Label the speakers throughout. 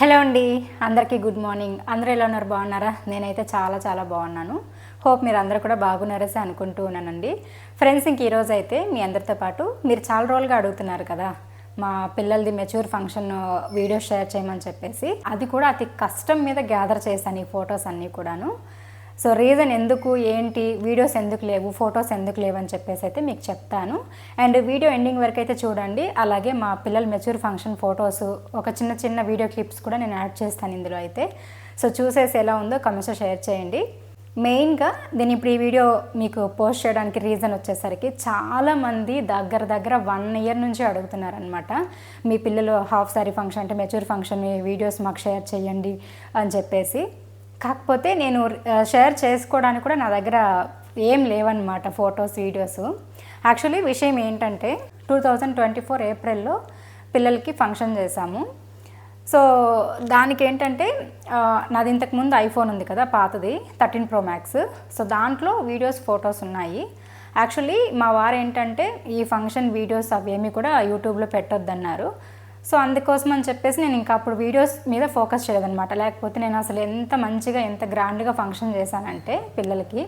Speaker 1: Hello అండి అందరికీ good morning. అందరూ ఎలా ఉన్నారు? బాగున్నారా? నేనైతే చాలా చాలా బాగున్నాను. హోప్ మీరు అందరూ కూడా బాగున్నారసే అనుకుంటూ ఉన్నానండి. ఫ్రెండ్స్ ఇంక ఈరోజు అయితే మీ అందరితో పాటు మీరు చాలా రోజులుగా అడుగుతున్నారు కదా మా పిల్లలది మెచ్యూర్ ఫంక్షన్ వీడియో షేర్ చేయమని చెప్పేసి అది కూడా అతి కష్టం మీద గ్యాదర్ చేశాను ఈ ఫొటోస్ అన్నీ కూడాను. సో రీజన్ ఎందుకు ఏంటి వీడియోస్ ఎందుకు లేవు ఫొటోస్ ఎందుకు లేవు అని చెప్పేసి అయితే మీకు చెప్తాను. అండ్ వీడియో ఎండింగ్ వరకు అయితే చూడండి. అలాగే మా పిల్లల మెచ్యూర్ ఫంక్షన్ ఫొటోస్ ఒక చిన్న చిన్న వీడియో క్లిప్స్ కూడా నేను యాడ్ చేస్తాను ఇందులో అయితే. సో చూసేసి ఎలా ఉందో కమెంట్స్లో షేర్ చేయండి. మెయిన్గా నేను ఇప్పుడు ఈ వీడియో మీకు పోస్ట్ చేయడానికి రీజన్ వచ్చేసరికి చాలామంది దగ్గర దగ్గర వన్ ఇయర్ నుంచి అడుగుతున్నారనమాట మీ పిల్లలు హాఫ్ సారీ ఫంక్షన్ అంటే మెచ్యూర్ ఫంక్షన్ వీడియోస్ మాకు షేర్ చేయండి అని చెప్పేసి. కాకపోతే నేను షేర్ చేసుకోవడానికి కూడా నా దగ్గర ఏం లేవన్నమాట ఫొటోస్ వీడియోస్. యాక్చువల్లీ విషయం ఏంటంటే టూ థౌజండ్ ట్వంటీ ఫోర్ ఏప్రిల్లో పిల్లలకి ఫంక్షన్ చేశాము. సో దానికి ఏంటంటే నాది ఇంతకుముందు ఐఫోన్ ఉంది కదా పాతది థర్టీన్ ప్రో మ్యాక్స్ సో దాంట్లో వీడియోస్ ఫొటోస్ ఉన్నాయి. యాక్చువల్లీ మా వారు ఏంటంటే ఈ ఫంక్షన్ వీడియోస్ అవేమి కూడా యూట్యూబ్లో పెట్టొద్దన్నారు. సో అందుకోసం అని చెప్పేసి నేను ఇంకా అప్పుడు వీడియోస్ మీద ఫోకస్ చేయలేదనమాట లేకపోతే నేను అసలు ఎంత మంచిగా ఎంత గ్రాండ్గా ఫంక్షన్ చేశానంటే పిల్లలకి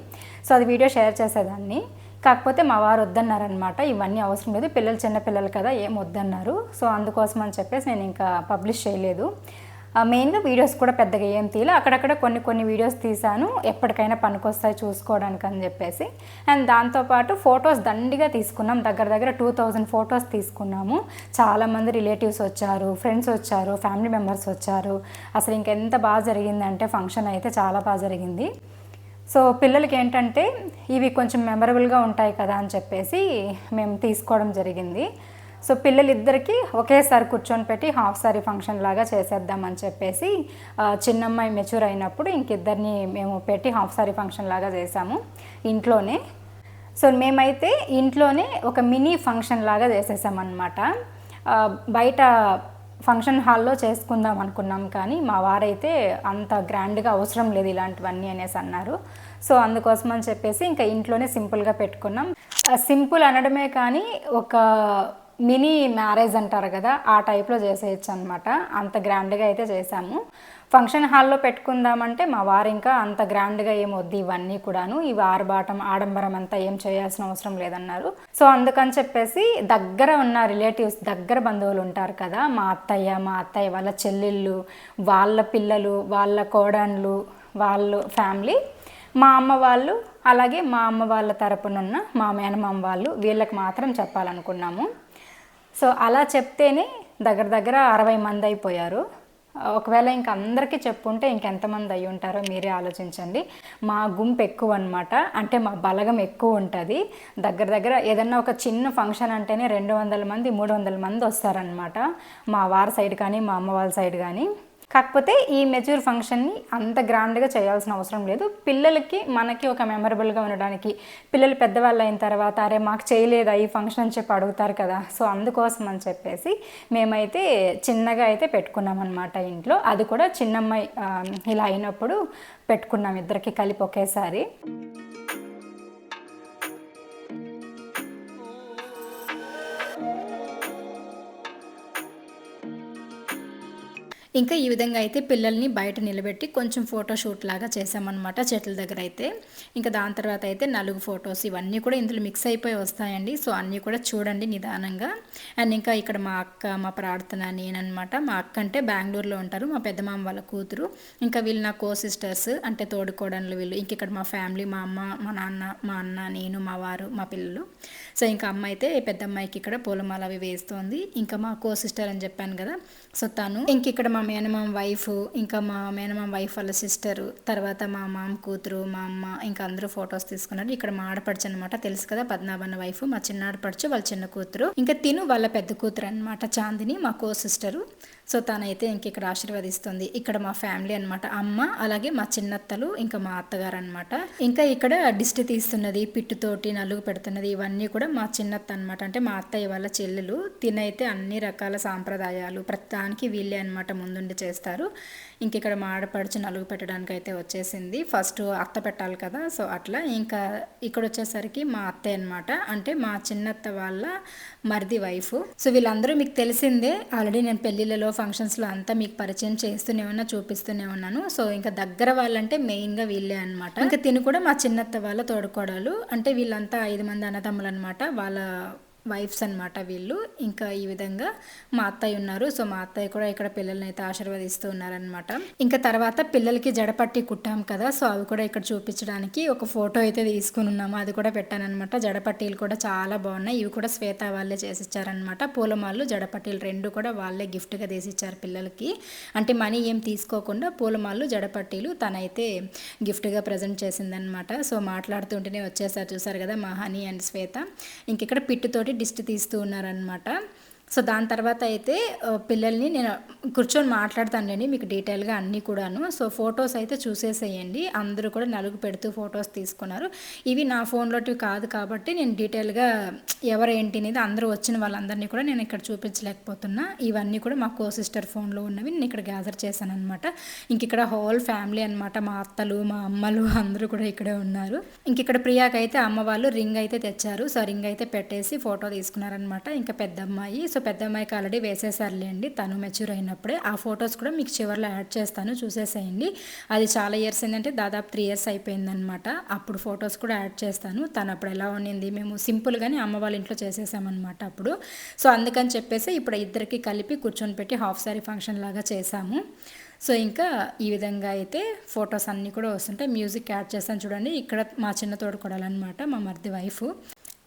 Speaker 1: సో అది వీడియో షేర్ చేసేదాన్ని. కాకపోతే మా వారు వద్దన్నారనమాట ఇవన్నీ అవసరం లేదు పిల్లలు చిన్న పిల్లలు కదా ఏం వద్దన్నారు? సో అందుకోసం అని చెప్పేసి నేను ఇంకా పబ్లిష్ చేయలేదు. మెయిన్గా వీడియోస్ కూడా పెద్దగా ఏం తీయలే. అక్కడక్కడ కొన్ని కొన్ని వీడియోస్ తీశాను. ఎప్పటికైనా పనికొస్తాయి చూసుకోవడానికి అని చెప్పేసి. అండ్ దాంతోపాటు ఫొటోస్ దండిగా తీసుకున్నాం. దగ్గర దగ్గర టూ థౌజండ్ ఫొటోస్ తీసుకున్నాము. చాలామంది రిలేటివ్స్ వచ్చారు ఫ్రెండ్స్ వచ్చారు ఫ్యామిలీ మెంబర్స్ వచ్చారు. అసలు ఇంకెంత బాగా జరిగిందంటే ఫంక్షన్ అయితే చాలా బాగా జరిగింది. సో పిల్లలకి ఏంటంటే ఇవి కొంచెం మెమరబుల్గా ఉంటాయి కదా అని చెప్పేసి మేము తీసుకోవడం జరిగింది. సో పిల్లలిద్దరికీ ఒకేసారి కూర్చొని పెట్టి హాఫ్ సారీ ఫంక్షన్ లాగా చేసేద్దామని చెప్పేసి చిన్నమ్మాయి మెచ్యూర్ అయినప్పుడు ఇంకిద్దరిని మేము పెట్టి హాఫ్ సారీ ఫంక్షన్ లాగా చేసాము ఇంట్లోనే. సో మేమైతే ఇంట్లోనే ఒక మినీ ఫంక్షన్ లాగా చేసేసామన్నమాట. బయట ఫంక్షన్ హాల్లో చేసుకుందాం అనుకున్నాం కానీ మా వారైతే అంత గ్రాండ్గా అవసరం లేదు ఇలాంటివన్నీ అనేసి అన్నారు. సో అందుకోసం అని చెప్పేసి ఇంకా ఇంట్లోనే సింపుల్గా పెట్టుకున్నాం. సింపుల్ అనడమే కానీ ఒక మినీ మ్యారేజ్ అంటారు కదా ఆ టైప్లో చేసేయచ్చు అనమాట అంత గ్రాండ్గా అయితే చేశాము. ఫంక్షన్ హాల్లో పెట్టుకుందామంటే మా వారు ఇంకా అంత గ్రాండ్గా ఏం వద్దు ఇవన్నీ కూడాను. ఇవి ఆర్భాటం ఆడంబరం అంతా ఏం చేయాల్సిన అవసరం లేదన్నారు. సో అందుకని చెప్పేసి దగ్గర ఉన్న రిలేటివ్స్ దగ్గర బంధువులు ఉంటారు కదా మా అత్తయ్య మా అత్తయ్య వాళ్ళ చెల్లెళ్ళు వాళ్ళ పిల్లలు వాళ్ళ కోడన్లు వాళ్ళు ఫ్యామిలీ మా అమ్మ వాళ్ళు అలాగే మా అమ్మ వాళ్ళ తరపునున్న మా మేనమామ వాళ్ళు వీళ్ళకి మాత్రం చెప్పాలనుకున్నాము. సో అలా చెప్తేనే దగ్గర దగ్గర అరవై మంది అయిపోయారు. ఒకవేళ ఇంక అందరికీ చెప్పుంటే ఇంకెంతమంది అయి ఉంటారో మీరే ఆలోచించండి. మా గుంపు ఎక్కువ అనమాట అంటే మా బలగం ఎక్కువ ఉంటుంది. దగ్గర దగ్గర ఏదన్నా ఒక చిన్న ఫంక్షన్ అంటేనే రెండు వందల మంది మూడు వందల మంది వస్తారనమాట మా వారి సైడ్ కానీ మా అమ్మ వాళ్ళ సైడ్ కానీ. కాకపోతే ఈ మెచ్యూర్ ఫంక్షన్ని అంత గ్రాండ్గా చేయాల్సిన అవసరం లేదు. పిల్లలకి మనకి ఒక మెమరబుల్గా ఉండడానికి పిల్లలు పెద్దవాళ్ళు అయిన తర్వాత అరే మాకు చేయలేదా ఈ ఫంక్షన్? అని చెప్పి అడుగుతారు కదా. సో అందుకోసం అని చెప్పేసి మేమైతే చిన్నగా అయితే పెట్టుకున్నాం అనమాట ఇంట్లో. అది కూడా చిన్నమ్మాయి ఇలా అయినప్పుడు పెట్టుకున్నాం ఇద్దరికి కలిపి ఒకేసారి. ఇంకా ఈ విధంగా అయితే పిల్లల్ని బయట నిలబెట్టి కొంచెం ఫోటోషూట్ లాగా చేసామన్నమాట చెట్ల దగ్గర అయితే. ఇంకా దాని తర్వాత అయితే నలుగు ఫొటోస్ ఇవన్నీ కూడా ఇందులో మిక్స్ అయిపోయి వస్తాయండి. సో అన్నీ కూడా చూడండి నిదానంగా. అండ్ ఇంకా ఇక్కడ మా అక్క మా ప్రార్థన నేననమాట మా అక్క అంటే బెంగళూరులో ఉంటారు. మా పెద్దమామ వాళ్ళ కూతురు. ఇంకా వీళ్ళు నా కో సిస్టర్స్ అంటే తోడుకోవడంలో వీళ్ళు. ఇంక ఇక్కడ మా ఫ్యామిలీ మా అమ్మ మా నాన్న మా అన్న నేను మా వారు మా పిల్లలు. సో ఇంకా అమ్మ అయితే పెద్ద అమ్మాయికి ఇక్కడ పూలమాల అవి వేస్తోంది. ఇంకా మా కో సిస్టర్ అని చెప్పాను కదా సో తను ఇంక ఇక్కడ మా మేనమామ వైఫ్ ఇంకా మా మేనమామ వైఫ్ వాళ్ళ సిస్టర్ తర్వాత మా మామ కూతురు మా అమ్మ ఇంకా అందరూ ఫొటోస్ తీసుకున్నారు. ఇక్కడ మా ఆడపడుచు అనమాట తెలుసు కదా పద్నాభన్న వైఫ్ మా చిన్న ఆడపడుచు వాళ్ళ చిన్న కూతురు. ఇంకా తిను వాళ్ళ పెద్ద కూతురు అనమాట చాందిని మా కో సిస్టరు సో తనైతే ఇంక ఇక్కడ ఆశీర్వదిస్తుంది. ఇక్కడ మా ఫ్యామిలీ అనమాట అమ్మ అలాగే మా చిన్నత్తలు ఇంకా మా అత్తగారు అనమాట ఇంకా ఇక్కడ దిష్టి తీస్తున్నది పిట్టుతోటి నలుగు పెడుతున్నది ఇవన్నీ కూడా మా చిన్నత్త అనమాట అంటే మా అత్తయ్య వాళ్ళ చెల్లెలు. తినైతే అన్ని రకాల సాంప్రదాయాలు ప్రతిదానికి వీళ్ళే అనమాట ముందుండి చేస్తారు. ఇంక ఇక్కడ మా ఆడపడుచు నలుగు పెట్టడానికి అయితే వచ్చేసింది. ఫస్ట్ అత్త పెట్టాలి కదా సో అట్లా. ఇంకా ఇక్కడ వచ్చేసరికి మా అత్తయ్య అనమాట అంటే మా చిన్నత్త వాళ్ళ మరిది వైఫ్. సో వీళ్ళందరూ మీకు తెలిసిందే ఆల్రెడీ నేను పెళ్ళిళ్ళలో ఫంక్షన్స్లో అంతా మీకు పరిచయం చేస్తూనే ఉన్నా చూపిస్తూనే ఉన్నాను. సో ఇంకా దగ్గర వాళ్ళంటే మెయిన్గా వీళ్ళే అనమాట ఇంకా తిని కూడా మా చిన్నత్త వాళ్ళ తోడుకోడలు. అంటే వీళ్ళంతా ఐదు మంది అన్నదమ్ములు అనమాట వాళ్ళ వైఫ్స్ అనమాట వీళ్ళు. ఇంకా ఈ విధంగా మా అత్తయ్య ఉన్నారు. సో మా అత్తయ్య కూడా ఇక్కడ పిల్లల్ని అయితే ఆశీర్వదిస్తూ ఉన్నారనమాట ఇంకా తర్వాత పిల్లలకి జడపట్టి కుట్టాం కదా. సో అవి కూడా ఇక్కడ చూపించడానికి ఒక ఫోటో అయితే తీసుకుని ఉన్నాము. అది కూడా పెట్టానమాట జడపట్టీలు కూడా చాలా బాగున్నాయి. ఇవి కూడా శ్వేత వాళ్ళే చేసిచ్చారనమాట పూలమాలు జడపట్టీలు రెండు కూడా వాళ్ళే గిఫ్ట్గా తీసిచ్చారు పిల్లలకి. అంటే మనీ ఏం తీసుకోకుండా పూలమాలు జడపట్టీలు తనైతే గిఫ్ట్గా ప్రజెంట్ చేసిందనమాట సో మాట్లాడుతుంటేనే వచ్చేసారు. చూసారు కదా మా హనీ అండ్ శ్వేత. ఇంక ఇక్కడ పిట్టుతోటి డిస్ట్ తీస్తూ ఉన్నారనమాట సో దాని తర్వాత అయితే పిల్లల్ని నేను కూర్చొని మాట్లాడతానండి మీకు డీటెయిల్గా అన్నీ కూడాను. సో ఫొటోస్ అయితే చూసేసేయండి. అందరూ కూడా నలుగు పెడుతూ ఫొటోస్ తీసుకున్నారు. ఇవి నా ఫోన్లోటివి కాదు కాబట్టి నేను డీటెయిల్గా ఎవరు ఏంటి అనేది అందరూ వచ్చిన వాళ్ళందరినీ కూడా నేను ఇక్కడ చూపించలేకపోతున్నా. ఇవన్నీ కూడా మా కో సిస్టర్ ఫోన్లో ఉన్నవి నేను ఇక్కడ గ్యాదర్ చేశాను అనమాట ఇంక ఇక్కడ హోల్ ఫ్యామిలీ అనమాట మా అత్తలు మా అమ్మలు అందరూ కూడా ఇక్కడే ఉన్నారు. ఇంక ఇక్కడ ప్రియాకైతే అమ్మ వాళ్ళు రింగ్ అయితే తెచ్చారు. సో రింగ్ అయితే పెట్టేసి ఫోటో తీసుకున్నారనమాట ఇంకా పెద్ద అమ్మాయి సో పెద్ద అమ్మాయికి ఆల్రెడీ వేసేసారులేండి తను మెచ్యూర్ అయినప్పుడే. ఆ ఫొటోస్ కూడా మీకు చివరిలో యాడ్ చేస్తాను. చూసేసేయండి. అది చాలా ఇయర్స్ ఏంటంటే దాదాపు త్రీ ఇయర్స్ అయిపోయిందనమాట అప్పుడు ఫొటోస్ కూడా యాడ్ చేస్తాను. తను అప్పుడు ఎలా ఉన్నింది మేము సింపుల్గానే అమ్మ వాళ్ళ ఇంట్లో చేసేసామన్నమాట అప్పుడు. సో అందుకని చెప్పేసి ఇప్పుడు ఇద్దరికి కలిపి కూర్చొని పెట్టి హాఫ్ సారీ ఫంక్షన్ లాగా చేసాము సో ఇంకా ఈ విధంగా అయితే ఫొటోస్ అన్నీ కూడా వస్తుంటాయి. మ్యూజిక్ యాడ్ చేస్తాను చూడండి. ఇక్కడ మా చిన్న తోడుకోడాలన్నమాట మా మరిది వైఫ్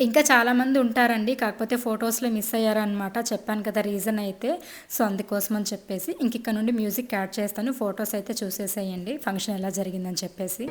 Speaker 1: ఇంకా చాలామంది ఉంటారండి కాకపోతే ఫొటోస్లో మిస్ అయ్యారనమాట చెప్పాను కదా రీజన్ అయితే. సో అందుకోసం అని చెప్పేసి ఇంక ఇక్కడ నుండి మ్యూజిక్ యాడ్ చేస్తాను. ఫొటోస్ అయితే చూసేసేయండి. ఫంక్షన్ ఎలా జరిగిందని చెప్పేసి.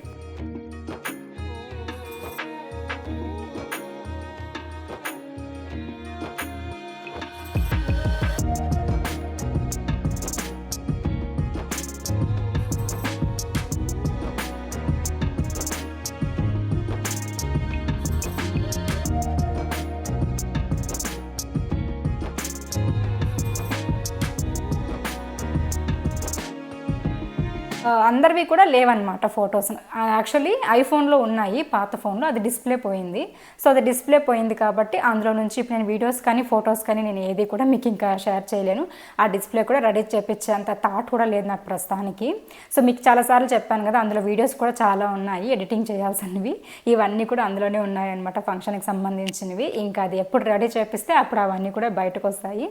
Speaker 1: అందరివి కూడా లేవన్నమాట ఫొటోస్. యాక్చువల్లీ ఐఫోన్లో ఉన్నాయి పాత ఫోన్లో అది డిస్ప్లే పోయింది. సో అది డిస్ప్లే పోయింది కాబట్టి అందులో నుంచి ఇప్పుడు నేను వీడియోస్ కానీ ఫొటోస్ కానీ నేను ఏది కూడా మీకు ఇంకా షేర్ చేయలేను. ఆ డిస్ప్లే కూడా రెడీ చేపించేంత థాట్ కూడా లేదు నాకు ప్రస్తుతానికి. సో మీకు చాలాసార్లు చెప్పాను కదా అందులో వీడియోస్ కూడా చాలా ఉన్నాయి ఎడిటింగ్ చేయాల్సినవి. ఇవన్నీ కూడా అందులోనే ఉన్నాయన్నమాట ఫంక్షన్కి సంబంధించినవి. ఇంకా అది ఎప్పుడు రెడీ చేపిస్తే అప్పుడు అవన్నీ కూడా బయటకు వస్తాయి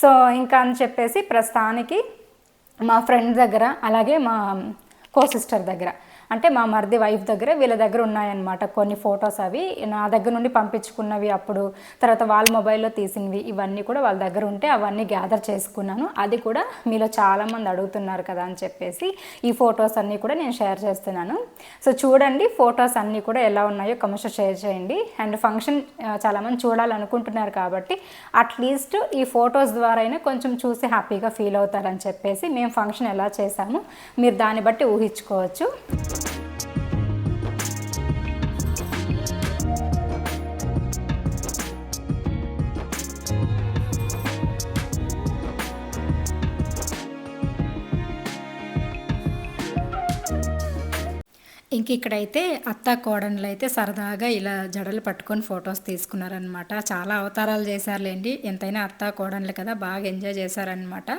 Speaker 1: సో ఇంకా అని చెప్పేసి ప్రస్తుతానికి మా ఫ్రెండ్ దగ్గర అలాగే మా కో సిస్టర్ దగ్గర. అంటే మా మరిది వైఫ్ దగ్గర వీళ్ళ దగ్గర ఉన్నాయన్నమాట. కొన్ని ఫొటోస్ అవి నా దగ్గర నుండి పంపించుకున్నవి అప్పుడు తర్వాత వాళ్ళ మొబైల్లో తీసినవి ఇవన్నీ కూడా వాళ్ళ దగ్గర ఉంటే అవన్నీ గ్యాదర్ చేసుకున్నాను. అది కూడా మీలో చాలామంది అడుగుతున్నారు కదా అని చెప్పేసి ఈ ఫొటోస్ అన్నీ కూడా నేను షేర్ చేస్తున్నాను. సో చూడండి ఫొటోస్ అన్నీ కూడా ఎలా ఉన్నాయో కమర్షియల్ షేర్ చేయండి. అండ్ ఫంక్షన్ చాలామంది చూడాలనుకుంటున్నారు కాబట్టి అట్లీస్ట్ ఈ ఫొటోస్ ద్వారా అయినా కొంచెం చూసి హ్యాపీగా ఫీల్ అవుతారని చెప్పేసి మేము ఫంక్షన్ ఎలా చేసాము మీరు దాన్ని బట్టి ఊహించుకోవచ్చు. ఇంక ఇక్కడైతే అత్త కోడన్లు అయితే సరదాగా ఇలా జడలు పట్టుకొని ఫొటోస్ తీసుకున్నారనమాట చాలా అవతారాలు చేశారులేండి. ఎంతైనా అత్త కోడన్లు కదా బాగా ఎంజాయ్ చేశారనమాట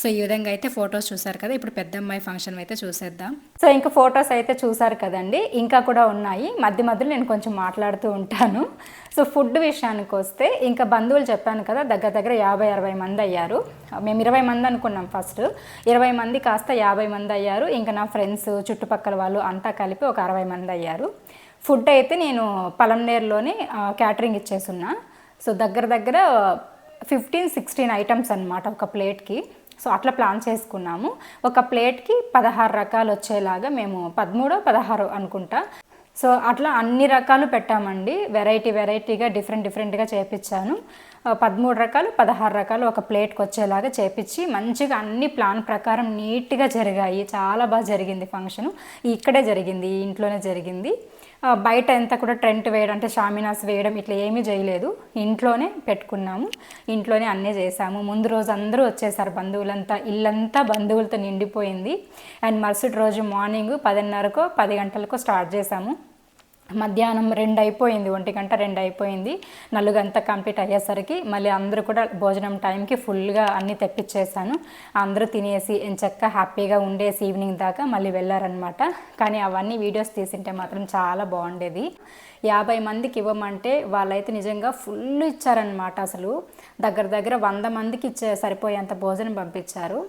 Speaker 1: సో ఈ విధంగా అయితే ఫొటోస్ చూసారు కదా ఇప్పుడు పెద్ద అమ్మాయి ఫంక్షన్ అయితే చూసేద్దాం. సో ఇంకా ఫొటోస్ అయితే చూసారు కదండి ఇంకా కూడా ఉన్నాయి. మధ్య మధ్యలో నేను కొంచెం మాట్లాడుతూ ఉంటాను. సో ఫుడ్ విషయానికి వస్తే ఇంకా బంధువులు చెప్పాను కదా దగ్గర దగ్గర యాభై అరవై మంది అయ్యారు. మేము ఇరవై మంది అనుకున్నాం ఫస్ట్. ఇరవై మంది కాస్త యాభై మంది అయ్యారు. ఇంకా నా ఫ్రెండ్స్ చుట్టుపక్కల వాళ్ళు అంతా కలిపి ఒక అరవై మంది అయ్యారు. ఫుడ్ అయితే నేను పలంనేరులోనే క్యాటరింగ్ ఇచ్చేసున్నా. సో దగ్గర దగ్గర ఫిఫ్టీన్ సిక్స్టీన్ ఐటమ్స్ అనమాట ఒక ప్లేట్కి. సో అట్లా ప్లాన్ చేసుకున్నాము. ఒక ప్లేట్కి పదహారు రకాలు వచ్చేలాగా మేము పదమూడో పదహారు అనుకుంటా. సో అట్లా అన్ని రకాలు పెట్టామండి. వెరైటీ వెరైటీగా డిఫరెంట్ డిఫరెంట్గా చేపించాను పదమూడు రకాలు పదహారు రకాలు ఒక ప్లేట్కి వచ్చేలాగా చేపించి మంచిగా అన్ని ప్లాన్ ప్రకారం నీట్గా జరిగాయి. చాలా బాగా జరిగింది ఫంక్షన్. ఇక్కడే జరిగింది ఇంట్లోనే జరిగింది. బయట అంతా కూడా ట్రెంట్ వేయడం అంటే షామినాస్ వేయడం ఇట్లా ఏమీ చేయలేదు. ఇంట్లోనే పెట్టుకున్నాము. ఇంట్లోనే అన్నీ చేసాము. ముందు రోజు అందరూ వచ్చేసారు బంధువులంతా. ఇల్లంతా బంధువులతో నిండిపోయింది. అండ్ మరుసటి రోజు మార్నింగ్ పదిన్నరకో పది గంటలకో స్టార్ట్ చేసాము. మధ్యాహ్నం రెండు అయిపోయింది ఒంటి గంట రెండు అయిపోయింది నలుగంతా కంప్లీట్ అయ్యేసరికి మళ్ళీ అందరూ కూడా భోజనం టైంకి ఫుల్గా అన్నీ తెప్పించేసాను అందరూ తినేసి ఎంచక్క హ్యాపీగా ఉండేసి ఈవినింగ్ దాకా మళ్ళీ వెళ్ళారనమాట కానీ అవన్నీ వీడియోస్ తీసింటే మాత్రం చాలా బాగుండేది. యాభై మందికి ఇవ్వమంటే వాళ్ళైతే నిజంగా ఫుల్ ఇచ్చారనమాట అసలు. దగ్గర దగ్గర వంద మందికి ఇచ్చే సరిపోయేంత భోజనం పంపించారు.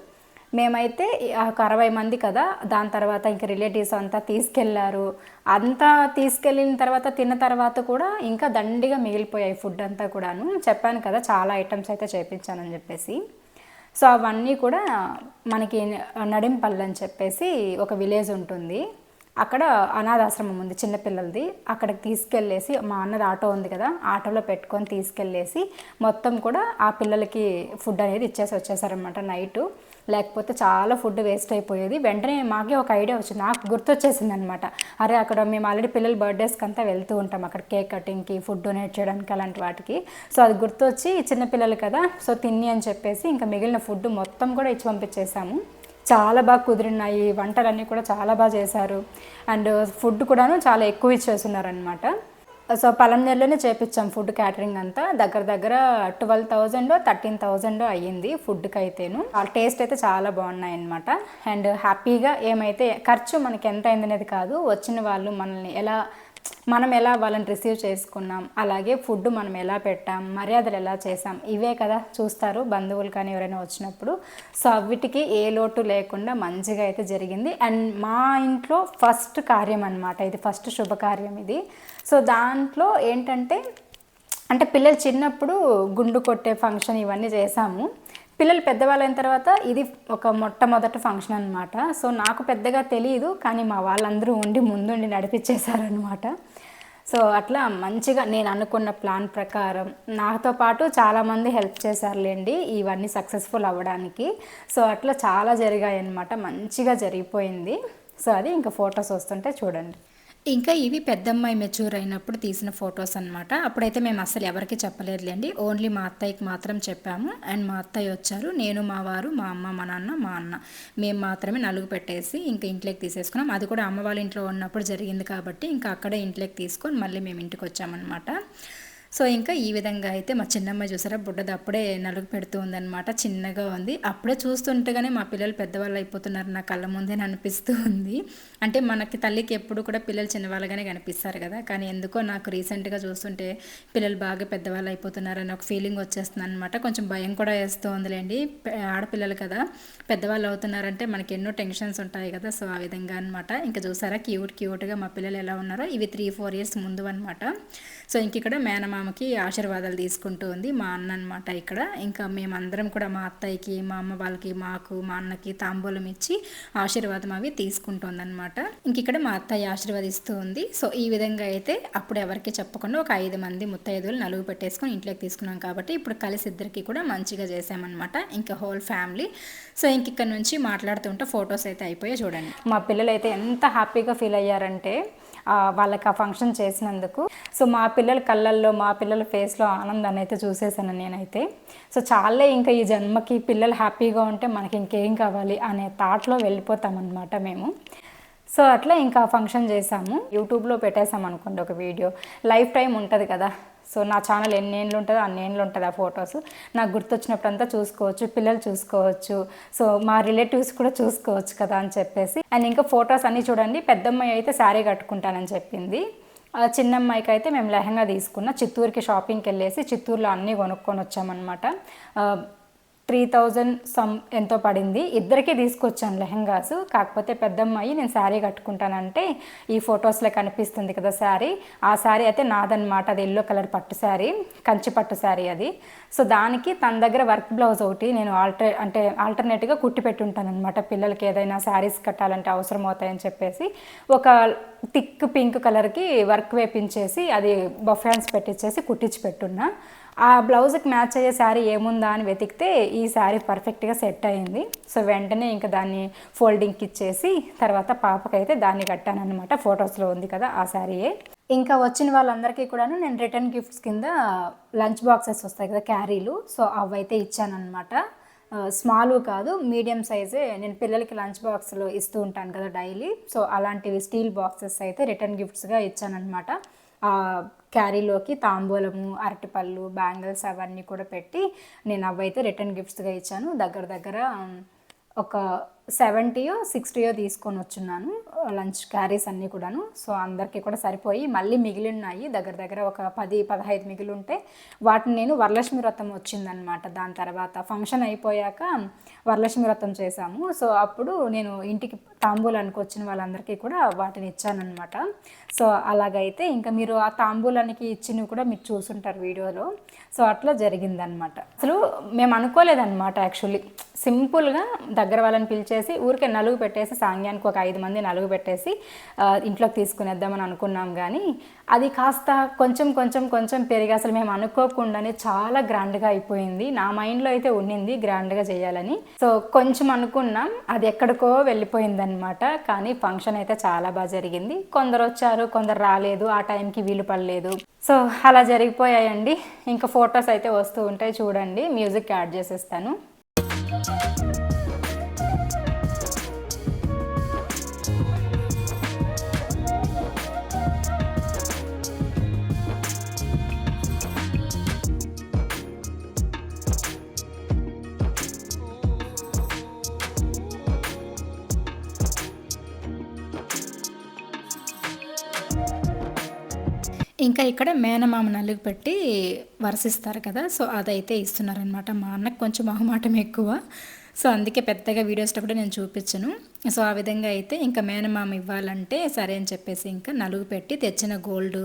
Speaker 1: మేమైతే ఒక అరవై మంది కదా దాని తర్వాత ఇంకా రిలేటివ్స్ అంతా తీసుకెళ్ళారు. అంతా తీసుకెళ్ళిన తర్వాత తిన్న తర్వాత కూడా ఇంకా దండిగా మిగిలిపోయాయి ఫుడ్ అంతా కూడాను. చెప్పాను కదా చాలా ఐటమ్స్ అయితే చేపించానని చెప్పేసి. సో అవన్నీ కూడా మనకి నడింపల్లి అని చెప్పేసి ఒక విలేజ్ ఉంటుంది. అక్కడ అనాథాశ్రమం ఉంది చిన్నపిల్లలది అక్కడికి తీసుకెళ్ళేసి మా అన్నది ఆటో ఉంది కదా ఆటోలో పెట్టుకొని తీసుకెళ్ళేసి మొత్తం కూడా ఆ పిల్లలకి ఫుడ్ అనేది ఇచ్చేసి వచ్చేసారనమాట నైట్. లేకపోతే చాలా ఫుడ్ వేస్ట్ అయిపోయేది. వెంటనే మాకే ఒక ఐడియా వచ్చింది. నాకు గుర్తొచ్చేసింది అనమాట అరే అక్కడ మేము ఆల్రెడీ పిల్లల బర్త్డేస్కి అంతా వెళ్తూ ఉంటాం. అక్కడ కేక్ కటింగ్కి ఫుడ్ డొనేట్ చేయడానికి అలాంటి వాటికి. సో అది గుర్తొచ్చి చిన్నపిల్లలు కదా సో తిని అని చెప్పేసి ఇంకా మిగిలిన ఫుడ్ మొత్తం కూడా ఇచ్చి పంపించేసాము చాలా బాగా కుదిరినాయి. వంటలన్నీ కూడా చాలా బాగా చేశారు. అండ్ ఫుడ్ కూడాను చాలా ఎక్కువ ఇచ్చేస్తున్నారనమాట. సో పలంనేరులోనే చేపించాం ఫుడ్ క్యాటరింగ్ అంతా. దగ్గర దగ్గర ట్వెల్వ్ థౌజండ్ థర్టీన్ థౌజండ్ అయ్యింది ఫుడ్కి అయితేను ఆ టేస్ట్ అయితే చాలా బాగున్నాయి అనమాట అండ్ హ్యాపీగా ఏమైతే ఖర్చు మనకి ఎంత అయింది అనేది కాదు వచ్చిన వాళ్ళు మనల్ని ఎలా మనం ఎలా వాళ్ళని రిసీవ్ చేసుకున్నాం అలాగే ఫుడ్ మనం ఎలా పెట్టాం మర్యాదలు ఎలా చేసాం ఇవే కదా చూస్తారు బంధువులు కానీ ఎవరైనా వచ్చినప్పుడు. సో వీటికి ఏ లోటు లేకుండా మంచిగా అయితే జరిగింది. అండ్ మా ఇంట్లో ఫస్ట్ కార్యం అనమాట ఇది ఫస్ట్ శుభకార్యం ఇది. సో దాంట్లో ఏంటంటే అంటే పిల్లలు చిన్నప్పుడు గుండు కొట్టే ఫంక్షన్ ఇవన్నీ చేసాము పిల్లలు పెద్దవాళ్ళైన తర్వాత ఇది ఒక మొట్టమొదటి ఫంక్షన్ అనమాట సో నాకు పెద్దగా తెలియదు కానీ మా వాళ్ళందరూ ఉండి ముందుండి నడిపించేశారనమాట సో అట్లా మంచిగా నేను అనుకున్న ప్లాన్ ప్రకారం నాతో పాటు చాలామంది హెల్ప్ చేశారులేండి ఇవన్నీ సక్సెస్ఫుల్ అవ్వడానికి. సో అట్లా చాలా జరిగాయి అనమాట మంచిగా జరిగిపోయింది. సో అది ఇంకా ఫొటోస్ వస్తుంటే చూడండి. ఇంకా ఇవి పెద్దమ్మాయి మెచ్యూర్ అయినప్పుడు తీసిన ఫొటోస్ అనమాట అప్పుడైతే మేము అసలు ఎవరికి చెప్పలేదులేండి. ఓన్లీ మా అత్తయ్యకి మాత్రం చెప్పాము. అండ్ మా అత్తయ్య వచ్చారు. నేను మా వారు మా అమ్మ మా నాన్న మా అన్న. మేము మాత్రమే నలుగు పెట్టేసి ఇంకా ఇంట్లోకి తీసేసుకున్నాం. అది కూడా అమ్మ వాళ్ళ ఇంట్లో ఉన్నప్పుడు జరిగింది కాబట్టి ఇంకా అక్కడే ఇంట్లోకి తీసుకొని మళ్ళీ మేము ఇంటికి వచ్చామన్నమాట. సో ఇంకా ఈ విధంగా అయితే మా చిన్నమ్మాయి చూసారా బుడ్డది అప్పుడే నలుగు పెడుతూ ఉందన్నమాట. చిన్నగా ఉంది. అప్పుడే చూస్తుంటేగానే మా పిల్లలు పెద్దవాళ్ళు అయిపోతున్నారు నా కళ్ళ ముందే అనిపిస్తూ ఉంది. అంటే మనకి తల్లికి ఎప్పుడు కూడా పిల్లలు చిన్నవాళ్ళగానే కనిపిస్తారు కదా. కానీ ఎందుకో నాకు రీసెంట్గా చూస్తుంటే పిల్లలు బాగా పెద్దవాళ్ళు అయిపోతున్నారని ఒక ఫీలింగ్ వచ్చేస్తుంది అనమాట కొంచెం భయం కూడా వేస్తూ ఉందిలేండి. ఆడపిల్లలు కదా. పెద్దవాళ్ళు అవుతున్నారంటే మనకి ఎన్నో టెన్షన్స్ ఉంటాయి కదా. సో ఆ విధంగా అనమాట ఇంకా చూసారా క్యూట్ క్యూట్గా మా పిల్లలు ఎలా ఉన్నారో. ఇవి త్రీ ఫోర్ ఇయర్స్ ముందు అనమాట సో ఇంక ఇక్కడ మామకి ఆశీర్వాదాలు తీసుకుంటూ ఉంది మా అన్న అనమాట ఇక్కడ. ఇంకా మేమందరం కూడా మా అత్తయ్యకి మా అమ్మ వాళ్ళకి మాకు మా అన్నకి తాంబూలం ఇచ్చి ఆశీర్వాదం అవి తీసుకుంటుంది అనమాట ఇంక ఇక్కడ మా అత్తయ్య ఆశీర్వదిస్తూ ఉంది. సో ఈ విధంగా అయితే అప్పుడు ఎవరికి చెప్పకుండా ఒక ఐదు మంది ముత్తైదువులు నలుగు పెట్టేసుకొని ఇంట్లోకి తీసుకున్నాం కాబట్టి ఇప్పుడు కలిసి ఇద్దరికి కూడా మంచిగా చేసామన్నమాట ఇంకా హోల్ ఫ్యామిలీ. సో ఇంక ఇక్కడ నుంచి మాట్లాడుతుంటే ఫొటోస్ అయితే అయిపోయాయి చూడండి. మా పిల్లలు అయితే ఎంత హ్యాపీగా ఫీల్ అయ్యారంటే వాళ్ళకి ఆ ఫంక్షన్ చేసినందుకు. సో మా పిల్లల కళ్ళల్లో మా పిల్లల ఫేస్లో ఆనందాన్ని అయితే చూసేసాను నేనైతే. సో చాలే ఇంకా ఈ జన్మకి పిల్లలు హ్యాపీగా ఉంటే మనకి ఇంకేం కావాలి అనే థాట్లో వెళ్ళిపోతామన్నమాట మేము. సో అట్లా ఇంకా ఫంక్షన్ చేసాము యూట్యూబ్లో పెట్టేసాం అనుకోండి ఒక వీడియో లైఫ్ టైం ఉంటుంది కదా. సో నా ఛానల్ ఎన్ని ఏళ్ళు ఉంటుందో అన్ని ఏళ్ళు ఉంటుంది ఆ ఫొటోస్ నాకు గుర్తొచ్చినప్పుడు అంతా చూసుకోవచ్చు పిల్లలు చూసుకోవచ్చు. సో మా రిలేటివ్స్ కూడా చూసుకోవచ్చు కదా అని చెప్పేసి. అండ్ ఇంకా ఫొటోస్ అన్నీ చూడండి. పెద్దమ్మాయి అయితే శారీ కట్టుకుంటానని చెప్పింది. చిన్నమ్మాయికి అయితే మేము లెహంగా తీసుకున్న చిత్తూరుకి షాపింగ్కి వెళ్ళేసి చిత్తూరులో అన్నీ కొనుక్కొని వచ్చామన్నమాట. త్రీ థౌజండ్ సమ్ ఎంతో పడింది. ఇద్దరికీ తీసుకొచ్చాను లెహంగాస్. కాకపోతే పెద్దమ్మాయి నేను శారీ కట్టుకుంటానంటే ఈ ఫొటోస్లో కనిపిస్తుంది కదా శారీ. ఆ శారీ అయితే నాదనమాట అది ఎల్లో కలర్ పట్టు శారీ కంచి పట్టు శారీ అది. సో దానికి తన దగ్గర వర్క్ బ్లౌజ్ ఒకటి నేను ఆల్టర్ అంటే ఆల్టర్నేట్గా కుట్టి పెట్టుంటాను అనమాట పిల్లలకి ఏదైనా శారీస్ కట్టాలంటే అవసరం అవుతాయని చెప్పేసి ఒక థిక్ పింక్ కలర్కి వర్క్ వేపించేసి అది బఫాన్స్ పెట్టించేసి కుట్టించి పెట్టున్నా. ఆ బ్లౌజ్కి మ్యాచ్ అయ్యే శారీ ఏముందా అని వెతికితే ఈ శారీ పర్ఫెక్ట్గా సెట్ అయింది. సో వెంటనే ఇంకా దాన్ని ఫోల్డింగ్కి ఇచ్చేసి తర్వాత పాపకైతే దాన్ని కట్టానమాట ఫొటోస్లో ఉంది కదా ఆ శారీయే. ఇంకా వచ్చిన వాళ్ళందరికీ కూడాను నేను రిటర్న్ గిఫ్ట్స్ కింద లంచ్ బాక్సెస్ వస్తాయి కదా క్యారీలు. సో అవి అయితే ఇచ్చానమాట స్మాల్ కాదు మీడియం సైజే. నేను పిల్లలకి లంచ్ బాక్స్లో ఇస్తూ ఉంటాను కదా డైలీ. సో అలాంటివి స్టీల్ బాక్సెస్ అయితే రిటర్న్ గిఫ్ట్స్గా ఇచ్చానమాట క్యారీలోకి తాంబూలము అరటిపళ్ళు బ్యాంగిల్స్ అవన్నీ కూడా పెట్టి నేను అవైతే రిటర్న్ గిఫ్ట్స్గా ఇచ్చాను. దగ్గర దగ్గర ఒక సెవెంటీయో సిక్స్టీయో తీసుకొని వచ్చున్నాను లంచ్ క్యారీస్ అన్నీ కూడాను. సో అందరికీ కూడా సరిపోయి మళ్ళీ మిగిలి ఉన్నాయి దగ్గర దగ్గర ఒక పది పదహైదు మిగిలి ఉంటే వాటిని నేను వరలక్ష్మి వ్రతం వచ్చిందనమాట. దాని తర్వాత ఫంక్షన్ అయిపోయాక వరలక్ష్మి వ్రతం చేశాము. సో అప్పుడు నేను ఇంటికి తాంబూలానికి వచ్చిన వాళ్ళందరికీ కూడా వాటిని ఇచ్చానమాట సో అలాగైతే ఇంకా మీరు ఆ తాంబూలానికి ఇచ్చినవి కూడా మీరు చూసుంటారు వీడియోలో. సో అట్లా జరిగిందనమాట. అసలు మేము అనుకోలేదన్నమాట యాక్చువల్లీ. సింపుల్గా దగ్గర వాళ్ళని పిలిచే వచ్చేసి ఊరికే నలుగు పెట్టేసి సాంగ్యానికి ఒక ఐదు మంది నలుగు పెట్టేసి ఇంట్లోకి తీసుకునేద్దామని అనుకున్నాం కానీ అది కాస్త కొంచెం కొంచెం కొంచెం పెరిగి అసలు మేము అనుకోకుండానే చాలా గ్రాండ్గా అయిపోయింది. నా మైండ్లో అయితే ఉండింది గ్రాండ్గా చేయాలని. సో కొంచెం అనుకున్నాం అది ఎక్కడికో వెళ్ళిపోయిందనమాట కానీ ఫంక్షన్ అయితే చాలా బాగా జరిగింది. కొందరు వచ్చారు కొందరు రాలేదు ఆ టైంకి వీలు పడలేదు. సో అలా జరిగిపోయాయండి. ఇంకా ఫొటోస్ అయితే వస్తూ ఉంటాయి చూడండి. మ్యూజిక్ యాడ్ చేసేస్తాను. ఇంకా ఇక్కడ మేనమామ నలుగు పెట్టి వరసిస్తారు కదా సో అదైతే ఇస్తున్నారనమాట మా అన్నకు కొంచెం మొహమాటం ఎక్కువ. సో అందుకే పెద్దగా వీడియోస్లో కూడా నేను చూపించను. సో ఆ విధంగా అయితే ఇంకా మేనమామ ఇవ్వాలంటే సరే అని చెప్పేసి ఇంకా నలుగు పెట్టి తెచ్చిన గోల్డ్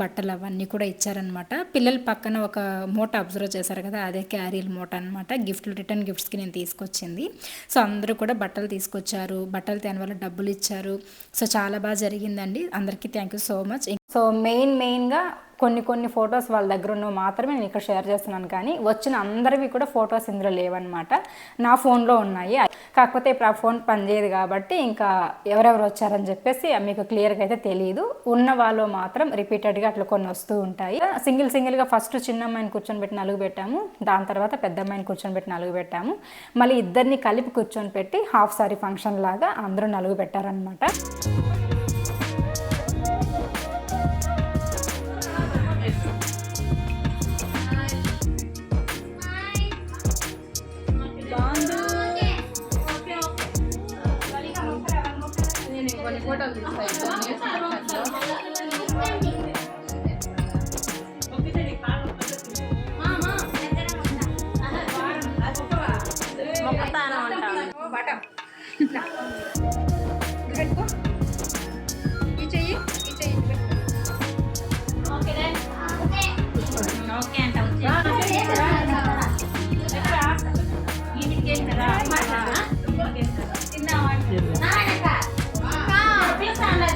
Speaker 1: బట్టలు అవన్నీ కూడా ఇచ్చారనమాట పిల్లలు పక్కన ఒక మూట అబ్జర్వ్ చేశారు కదా అదే క్యారీల మూట అనమాట గిఫ్ట్లు రిటర్న్ గిఫ్ట్స్కి నేను తీసుకొచ్చింది. సో అందరూ కూడా బట్టలు తీసుకొచ్చారు. బట్టలు తేని వల్ల డబ్బులు ఇచ్చారు. సో చాలా బాగా జరిగిందండి. అందరికీ thank you so much. So main మెయిన్గా కొన్ని కొన్ని ఫొటోస్ వాళ్ళ దగ్గర ఉన్నవి మాత్రమే నేను ఇక్కడ షేర్ చేస్తున్నాను. కానీ వచ్చిన అందరివి కూడా ఫొటోస్ ఇందులో లేవన్నమాట. నా ఫోన్లో ఉన్నాయి. కాకపోతే ఇప్పుడు ఆ ఫోన్ పనిచేయదు కాబట్టి ఇంకా ఎవరెవరు వచ్చారని చెప్పేసి మీకు క్లియర్గా అయితే తెలియదు ఉన్న వాళ్ళు మాత్రం రిపీటెడ్గా అట్లా కొన్ని వస్తూ ఉంటాయి. సింగిల్ సింగిల్గా ఫస్ట్ చిన్న అమ్మాయిని కూర్చొని పెట్టి నలుగు పెట్టాము. దాని తర్వాత పెద్ద అమ్మాయిని కూర్చొని పెట్టి నలుగు పెట్టాము. మళ్ళీ ఇద్దరిని కలిపి కూర్చొని పెట్టి హాఫ్ సారీ ఫంక్షన్ లాగా అందరూ నలుగు పెట్టారనమాట 사람들 사이에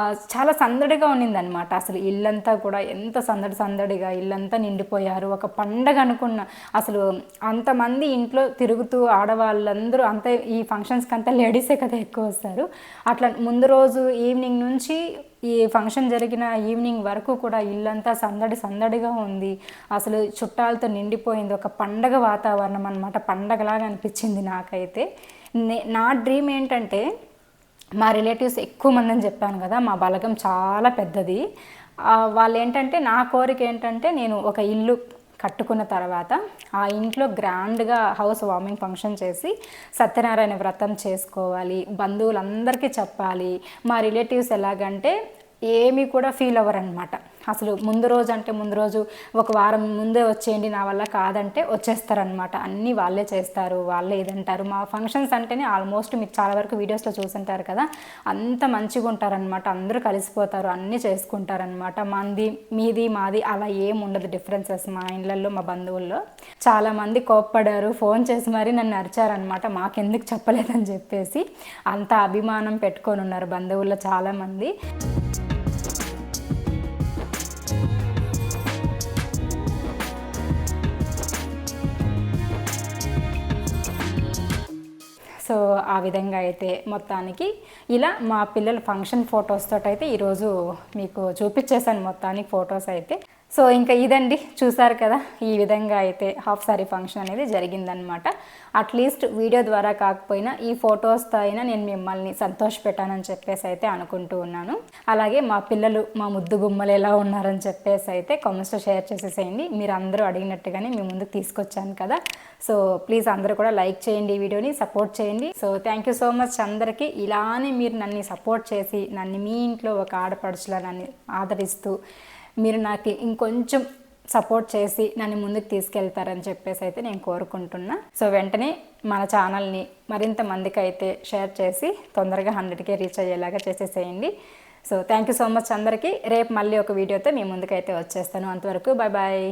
Speaker 1: చాలా సందడిగా ఉన్నిందనమాట అసలు ఇల్లంతా కూడా ఎంత సందడి సందడిగా ఇల్లంతా నిండిపోయారు. ఒక పండగ అనుకున్న అసలు అంతమంది ఇంట్లో తిరుగుతూ ఆడవాళ్ళందరూ అంత ఈ ఫంక్షన్స్కి అంతా లేడీసే కదా ఎక్కువ వస్తారు. అట్లా ముందు రోజు ఈవినింగ్ నుంచి ఈ ఫంక్షన్ జరిగిన ఈవినింగ్ వరకు కూడా ఇల్లంతా సందడి సందడిగా ఉంది. అసలు చుట్టాలతో నిండిపోయింది. ఒక పండగ వాతావరణం అనమాట పండగలాగా అనిపించింది నాకైతే. నే- నా డ్రీమ్ ఏంటంటే మా రిలేటివ్స్ ఎక్కువ మంది అని చెప్పాను కదా మా బలగం చాలా పెద్దది. వాళ్ళు ఏంటంటే నా కోరిక ఏంటంటే నేను ఒక ఇల్లు కట్టుకున్న తర్వాత ఆ ఇంట్లో గ్రాండ్గా హౌస్ వార్మింగ్ ఫంక్షన్ చేసి సత్యనారాయణ వ్రతం చేసుకోవాలి బంధువులందరికీ చెప్పాలి. మా రిలేటివ్స్ ఎలాగంటే ఏమీ కూడా ఫీల్ అవ్వరు అనమాట అసలు ముందు రోజు అంటే ముందు రోజు ఒక వారం ముందే వచ్చేయండి నా వల్ల కాదంటే వచ్చేస్తారనమాట అన్నీ వాళ్ళే చేస్తారు వాళ్ళే ఇదంటారు. మా ఫంక్షన్స్ అంటేనే ఆల్మోస్ట్ మీరు చాలా వరకు వీడియోస్లో చూసుంటారు కదా అంత మంచిగా ఉంటారనమాట అందరూ కలిసిపోతారు అన్నీ చేసుకుంటారనమాట మంది మీది మాది అలా ఏం ఉండదు డిఫరెన్సెస్ మా ఇళ్ళల్లో మా బంధువుల్లో. చాలామంది కోప్పడారు ఫోన్ చేసి మరీ నన్ను అరిచారనమాట మాకెందుకు చెప్పలేదని చెప్పేసి అంత అభిమానం పెట్టుకొని ఉన్నారు బంధువుల్లో చాలామంది సో ఆ విధంగా అయితే మొత్తానికి ఇలా మా పిల్లల ఫంక్షన్ ఫొటోస్ తోటి అయితే ఈరోజు మీకు చూపించేశాను మొత్తానికి ఫొటోస్ అయితే. సో ఇంకా ఇదండి. చూసారు కదా ఈ విధంగా అయితే హాఫ్ సారీ ఫంక్షన్ అనేది జరిగిందనమాట అట్లీస్ట్ వీడియో ద్వారా కాకపోయినా ఈ ఫొటోస్తో అయినా నేను మిమ్మల్ని సంతోష పెట్టానని చెప్పేసి అయితే అనుకుంటూ ఉన్నాను. అలాగే మా పిల్లలు మా ముద్దు గుమ్మలు ఎలా ఉన్నారని చెప్పేసి అయితే కామెంట్స్లో షేర్ చేసేసేయండి. మీరు అందరూ అడిగినట్టుగానే మీ ముందుకు తీసుకొచ్చాను కదా. సో ప్లీజ్ అందరూ కూడా లైక్ చేయండి ఈ వీడియోని సపోర్ట్ చేయండి. So thank you so much అందరికీ. ఇలానే మీరు నన్ను సపోర్ట్ చేసి నన్ను మీ ఇంట్లో ఒక ఆడపడుచులా నన్ను ఆదరిస్తూ మీరు నాకు ఇంకొంచెం సపోర్ట్ చేసి నన్ను ముందుకు తీసుకెళ్తారని చెప్పేసి అయితే నేను కోరుకుంటున్నా. సో వెంటనే మన ఛానల్ని మరింత మందికి అయితే షేర్ చేసి తొందరగా హండ్రెడ్కే రీచ్ అయ్యేలాగా చేసేసేయండి. So thank you so much అందరికీ. రేపు మళ్ళీ ఒక వీడియోతో మీ ముందుకైతే వచ్చేస్తాను. అంతవరకు బాయ్ బాయ్